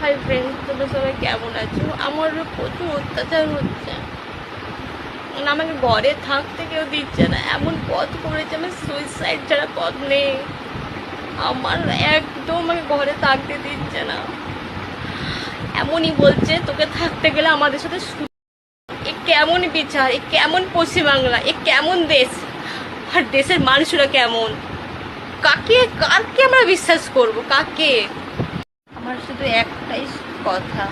Hi friend তোমরা সবাই কেমন আছো? আমার প্রচুর অত্যাচার হচ্ছে। মানে আমাকে ঘরে থাকতে কেউ দিচ্ছে না। এমন পথ করেছে আমার সুইসাইড ছাড়া পথ নেই। আমার একদম আমাকে ঘরে থাকতে দিচ্ছে না। এমনই বলছে, তোকে থাকতে গেলে আমাদের সাথে এ কেমন বিচার, এ কেমন পশ্চিমবাংলা, এ কেমন দেশ? আর দেশের মানুষরা কেমন? কাকে কাকে আমরা বিশ্বাস করব? কাকে? আমার শুধু একটাই কথা।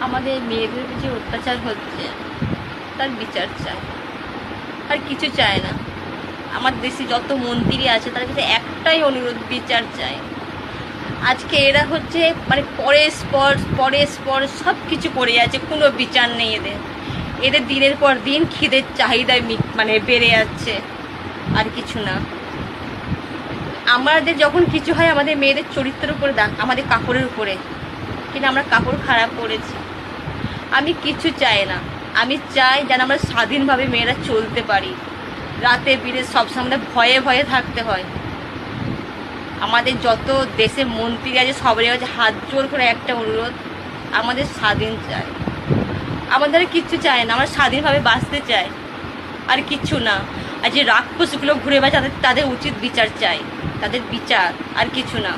আমাদের মেয়েদের যে অত্যাচার হচ্ছে, তার বিচার চাই। আর কিছু চায় না। আমার দেশে যত মন্ত্রী আছে, তার কাছে একটাই অনুরোধ, বিচার চাই। আজকে এরা হচ্ছে মানে পরের পর পরের পর সব কিছু করে যাচ্ছে, কোনো বিচার নেই এদের। এদের দিনের পর দিন খিদের চাহিদায় মানে বেড়ে যাচ্ছে। আর কিছু না। আমাদের যখন কিছু হয়, আমাদের মেয়েদের চরিত্রের উপরে দাগ, আমাদের কাপড়ের উপরে। কিন্তু আমরা কাপড় খারাপ করেছি আমি কিছু চাই না। আমি চাই যেন আমরা স্বাধীনভাবে মেয়েরা চলতে পারি। রাতে বিরে সবসময় ভয়ে ভয়ে থাকতে হয়। আমাদের যত দেশের মন্ত্রী আছে, সবারই কাছে হাত জোর করে একটা অনুরোধ, আমাদের স্বাধীন চাই। আমাদের কিচ্ছু চায় না, আমরা স্বাধীনভাবে বাঁচতে চাই। আর কিচ্ছু না। আর যে রাক্ষসগুলো ঘুরে বেড়ায়, তাদের তাদের উচিত বিচার চাই। তাদের বিচার, আর কিছু না।